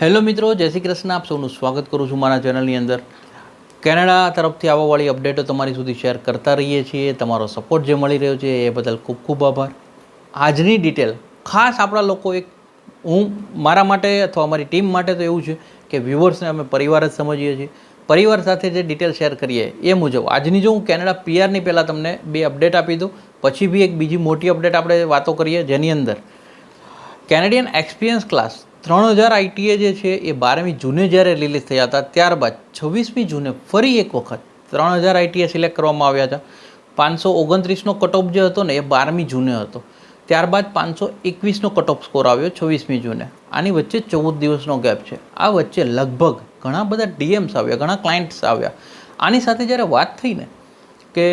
Hello મિત્રો, જય શ્રી કૃષ્ણ. આપ સૌનું સ્વાગત કરું છું મારા ચેનલની અંદર. કેનેડા તરફથી આવવાવાળી અપડેટો તમારી સુધી શેર કરતા રહીએ છીએ. તમારો સપોર્ટ જે મળી રહ્યો છે એ બદલ ખૂબ ખૂબ આભાર. આજની ડિટેલ ખાસ આપણા લોકો એક, હું, મારા માટે અથવા અમારી ટીમ માટે તો એવું છે કે વ્યુઅર્સને અમે પરિવાર જ સમજીએ છીએ. પરિવાર સાથે જે ડિટેલ શેર કરીએ એ મુજબ, આજની જો હું કેનેડા પીઆરની પહેલાં તમને બે અપડેટ આપી દઉં, પછી બી એક બીજી મોટી અપડેટ આપણે વાતો કરીએ જેની અંદર. કેનેડિયન એક્સપિરિયન્સ ક્લાસ ત્રણ હજાર આઈટીએ જે છે, એ બારમી જૂને જ્યારે રિલીઝ થયા હતા, ત્યારબાદ છવ્વીસમી જૂને ફરી એક વખત ત્રણ હજાર આઈટીએ સિલેક્ટ કરવામાં આવ્યા હતા. પાંચસો ઓગણત્રીસનો કટઓફ જે હતો ને, એ બારમી જૂને હતો. ત્યારબાદ પાંચસો એકવીસનો કટઓફ સ્કોર આવ્યો છવ્વીસમી જૂને. આની વચ્ચે ચૌદ દિવસનો ગેપ છે. આ વચ્ચે લગભગ ઘણા બધા ડીએમ્સ આવ્યા, ઘણા ક્લાયન્ટ્સ આવ્યા. આની સાથે જ્યારે વાત થઈ ને, કે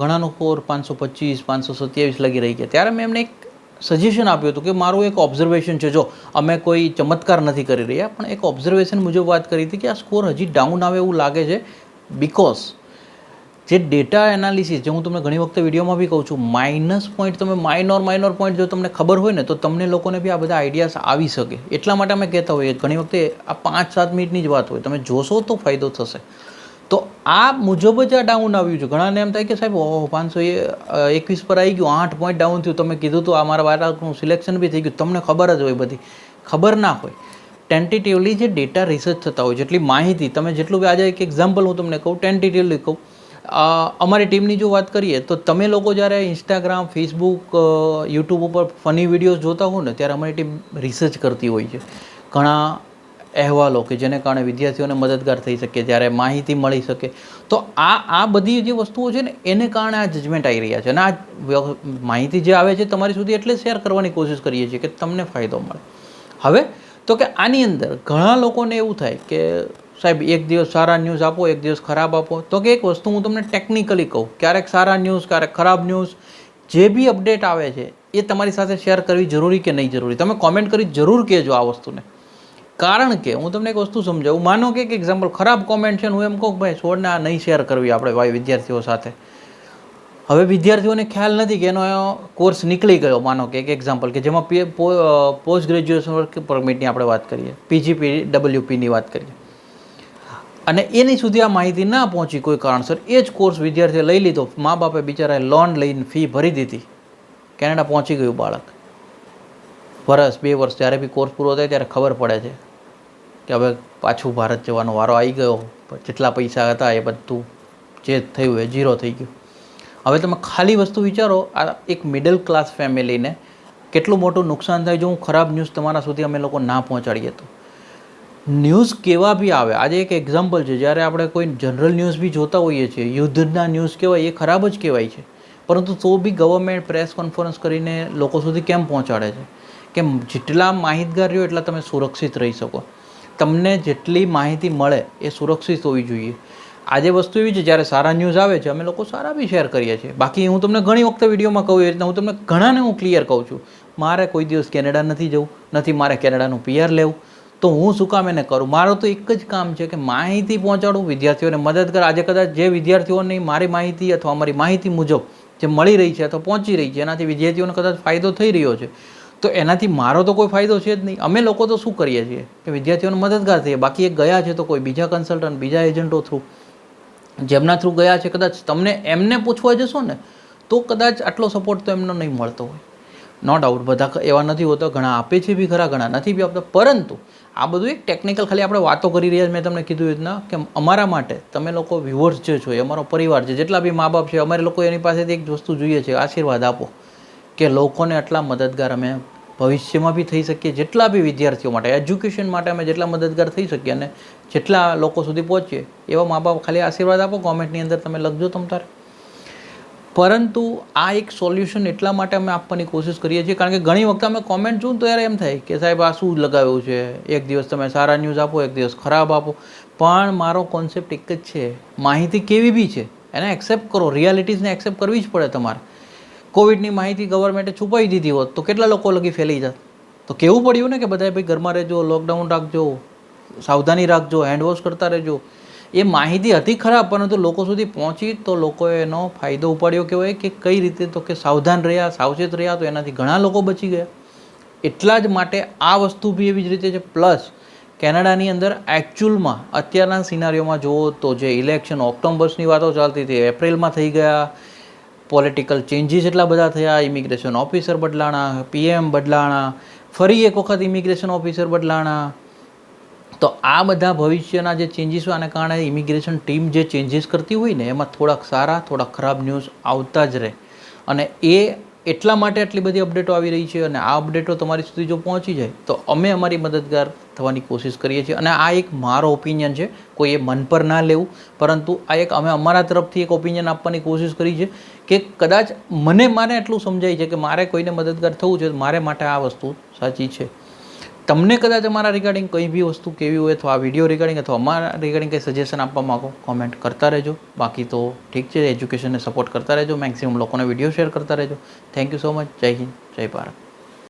ઘણાનો સ્કોર પાંચસો પચીસ, પાંચસો સત્યાવીસ લગી રહી ગયા ત્યારે મેં એમને એક સજેશન આપ્યું હતું કે મારું એક ઓબ્ઝર્વેશન છે. જો અમે કોઈ ચમત્કાર નથી કરી રહ્યા, પણ એક ઓબ્ઝર્વેશન મુજબ વાત કરી હતી કે આ સ્કોર હજી ડાઉન આવે એવું લાગે છે બીકોઝ જે ડેટા એનાલિસિસ જે હું તમને ઘણી વખતે વિડીયોમાં બી કહું છું માઇનસ પોઈન્ટ તમે માઇનોર માઇનોર પોઈન્ટ જો તમને ખબર હોય ને, તો તમને લોકોને બી આ બધા આઈડિયાસ આવી શકે. એટલા માટે અમે કહેતા હોઈએ. ઘણી વખતે આ પાંચ, સાત મિનિટની જ વાત હોય. તમે જોશો તો ફાયદો થશે. આ મુજબ જ આ ડાઉન આવ્યું છે. ઘણાને એમ થાય કે સાહેબ, ઓહો, પાંચસો એકવીસ પર આવી ગયું, આઠ પોઈન્ટ ડાઉન થયું. તમે કીધું તો આ મારા બાળકનું સિલેક્શન બી થઈ ગયું. તમને ખબર જ હોય બધી. ખબર ના હોય. ટેન્ટેટિવલી જે ડેટા રિસર્ચ થતા હોય, જેટલી માહિતી, તમે જેટલું બી, આજે એક એક્ઝામ્પલ હું તમને કહું ટેન્ટેટિવલી કહું. અમારી ટીમની જો વાત કરીએ, તો તમે લોકો જ્યારે ઇન્સ્ટાગ્રામ ફેસબુક યુટ્યુબ ઉપર ફની વિડીયોઝ જોતા હો ને, ત્યારે અમારી ટીમ રિસર્ચ કરતી હોય છે. ઘણા અહેવાલો કે જેને કારણે વિદ્યાર્થીઓને મદદગાર થઈ શકે, જ્યારે માહિતી મળી શકે. તો આ આ બધી જે વસ્તુઓ છે ને, એને કારણે આ જજમેન્ટ આવી રહ્યા છે. અને આ માહિતી જે આવે છે તમારી સુધી એટલે શેર કરવાની કોશિશ કરીએ છીએ કે તમને ફાયદો મળે. હવે, તો કે આની અંદર ઘણા લોકોને એવું થાય કે, સાહેબ, એક દિવસ સારા ન્યૂઝ આપો, એક દિવસ ખરાબ આપો. તો કે એક વસ્તુ હું તમને ટેકનિકલી કહું, ક્યારેક સારા ન્યૂઝ ક્યારેક ખરાબ ન્યૂઝ જે બી અપડેટ આવે છે, એ તમારી સાથે શેર કરવી જરૂરી કે નહીં જરૂરી? તમે કોમેન્ટ કરી જરૂર કહેજો આ વસ્તુને. કારણ કે, હું તમને એક વસ્તુ સમજાવું. માનો કે એક એક્ઝામ્પલ ખરાબ કોમેન્ટ છે હું એમ કહું ભાઈ છોડને આ નહીં શેર કરવી આપણે ભાઈ વિદ્યાર્થીઓ સાથે. હવે વિદ્યાર્થીઓને ખ્યાલ નથી કે એનો કોર્સ નીકળી ગયો, માનો કે એક એક્ઝામ્પલ કે જેમાં પોસ્ટ ગ્રેજ્યુએશન વર્ક પરમિટની આપણે વાત કરીએ પીજીપી ડબલ્યુપીની વાત કરીએ. અને એની સુધી આ માહિતી ના પહોંચી કોઈ કારણસર, એ જ કોર્સ વિદ્યાર્થીએ લઈ લીધો. મા બાપે બિચારાએ લોન લઈને ફી ભરી દીધી. કેનેડા પહોંચી ગયું બાળક. વરસ બે વર્ષ જ્યારે બી કોર્સ પૂરો થાય ત્યારે ખબર પડે છે કે હવે પાછું ભારત જવાનો વારો આવી ગયો. જેટલા પૈસા હતા એ બધું જે થયું એ ઝીરો થઈ ગયું. હવે તમે ખાલી વસ્તુ વિચારો, આ એક મિડલ ક્લાસ ફેમિલીને કેટલું મોટું નુકસાન થાય જો હું ખરાબ ન્યૂઝ તમારા સુધી અમે લોકો ના પહોંચાડીએ તો. ન્યૂઝ કેવા બી આવે, આજે એક એક્ઝામ્પલ છે, જ્યારે આપણે કોઈ જનરલ ન્યૂઝ બી જોતા હોઈએ છીએ, યુદ્ધના ન્યૂઝ કહેવાય, એ ખરાબ જ કહેવાય છે. પરંતુ તો બી ગવર્મેન્ટ પ્રેસ કોન્ફરન્સ કરીને લોકો સુધી કેમ પહોંચાડે છે? કે જેટલા માહિતગાર રહ્યો એટલા તમે સુરક્ષિત રહી શકો. તમને જેટલી માહિતી મળે એ સુરક્ષિત હોવી જોઈએ. આજે વસ્તુ એવી છે, જ્યારે સારા ન્યૂઝ આવે છે, અમે લોકો સારા બી શેર કરીએ છીએ. બાકી હું તમને ઘણી વખતે વિડીયોમાં કહું એ રીતના, હું તમને ઘણાને હું ક્લિયર કહું છું. મારે કોઈ દિવસ કેનેડા નથી જવું, નથી મારે કેનેડાનું પીઆર લેવું. તો હું શું કામ એને કરું? મારું તો એક જ કામ છે કે માહિતી પહોંચાડું વિદ્યાર્થીઓને મદદ કર. આજે કદાચ જે વિદ્યાર્થીઓની મારી માહિતી અથવા અમારી માહિતી મુજબ જે મળી રહી છે અથવા પહોંચી રહી છે, એનાથી વિદ્યાર્થીઓને કદાચ ફાયદો થઈ રહ્યો છે. તો એનાથી મારો તો કોઈ ફાયદો છે જ નહીં. અમે લોકો તો શું કરીએ છીએ? કે વિદ્યાર્થીઓને મદદગાર થઈએ. બાકી એક ગયા છે તો કોઈ બીજા કન્સલ્ટન્ટ બીજા એજન્ટો થ્રુ જેમના થ્રુ ગયા છે કદાચ તમને એમને પૂછવા જશો ને, તો કદાચ આટલો સપોર્ટ તો એમનો નહીં મળતો હોય. નો ડાઉટ બધા એવા નથી હોતા. ઘણા આપે છે બી, ખરા, ઘણા નથી બી આપતા. પરંતુ આ બધું એક ટેકનિકલ ખાલી આપણે વાતો કરી રહ્યા છે મેં તમને કીધું રીતના કે અમારા માટે તમે લોકો વ્યુઅર્સ જે છો, એ અમારો પરિવાર છે, જેટલા બી મા બાપ છે, અમારે લોકો એની પાસેથી એક વસ્તુ જોઈએ છે, આશીર્વાદ આપો કે લોકોને આટલા મદદગાર અમે ભવિષ્યમાં બી થઈ શકીએ જેટલા બી વિદ્યાર્થીઓ માટે એજ્યુકેશન માટે અમે જેટલા મદદગાર થઈ શકીએ અને જેટલા લોકો સુધી પહોંચીએ, એવા મા બાપ ખાલી આશીર્વાદ આપો કોમેન્ટની અંદર તમે લખજો તમ તારે. પરંતુ આ એક સોલ્યુશન એટલા માટે અમે આપવાની કોશિશ કરીએ છીએ, કારણ કે ઘણી વખત અમે કોમેન્ટ જોઉં તો ત્યારે એમ થાય કે સાહેબ આ શું લગાવ્યું છે? એક દિવસ તમે સારા ન્યૂઝ આપો, એક દિવસ ખરાબ આપો. પણ મારો કોન્સેપ્ટ એક જ છે, માહિતી કેવી બી છે, એને એક્સેપ્ટ કરો રિયાલિટીઝને એક્સેપ્ટ કરવી જ પડે તમારે. કોવિડની માહિતી ગવર્મેન્ટે છુપાવી દીધી હોત તો કેટલા લોકો લગી ફેલાઈ જાત? તો કેવું પડ્યું ને કે બધાએ ભાઈ ઘરમાં રહેજો લોકડાઉન રાખજો, સાવધાની રાખજો હેન્ડવોશ કરતા રહેજો. એ માહિતી હતી ખરાબ, પરંતુ લોકો સુધી પહોંચી તો લોકોએ એનો ફાયદો ઉપાડ્યો કહેવાય કે કઈ રીતે તો કે સાવધાન રહ્યા, સાવચેત રહ્યા તો એનાથી ઘણા લોકો બચી ગયા. એટલા જ માટે આ વસ્તુ બી એવી જ રીતે છે. પ્લસ કેનેડાની અંદર એકચ્યુઅલમાં અત્યારના સિનારીઓમાં જુઓ તો જે ઇલેક્શન ઓક્ટોબર્સની વાતો ચાલતી હતી, એપ્રિલમાં થઈ ગયા પોલિટિકલ ચેન્જીસ એટલા બધા થયા. ઇમિગ્રેશન ઓફિસર બદલાણા પીએમ બદલાણા, ફરી એક વખત ઇમિગ્રેશન ઓફિસર બદલાણા. તો આ બધા ભવિષ્યના જે ચેન્જીસ આને કારણે ઇમિગ્રેશન ટીમ જે ચેન્જીસ કરતી હોય ને, એમાં થોડાક સારા, થોડાક ખરાબ ન્યૂઝ આવતા જ રહે. અને એ એટલા માટે આટલી બધી અપડેટો આવી રહી છે અને આ અપડેટો તમારી સુધી જો પહોંચી જાય, તો અમે અમારી મદદગાર થવાની કોશિશ કરીએ છીએ. અને આ એક મારો ઓપિનિયન છે. કોઈ એ મન પર ના લેવું. પરંતુ આ એક અમે અમારા તરફથી એક ઓપિનિયન આપવાની કોશિશ કરી છે કે કદાચ મને મારે એટલું સમજાય છે કે મારે કોઈને મદદગાર થવું છે, મારે માટે આ વસ્તુ સાચી છે. તમને કદાચ અમારા રિગાર્ડિંગ કંઈ બી વસ્તુ કેવી હોય અથવા આ વીડિયો રિગાર્ડિંગ અથવા અમારા રિગાર્ડિંગ કંઈ સજેશન આપવા માગો કોમેન્ટ કરતા રહેજો. બાકી તો ઠીક છે એજ્યુકેશનને સપોર્ટ કરતા રહેજો. મેક્સિમમ લોકોને વીડિયો શેર કરતા રહેજો. થેન્ક યુ સો મચ જય હિન્દ, જય ભારત.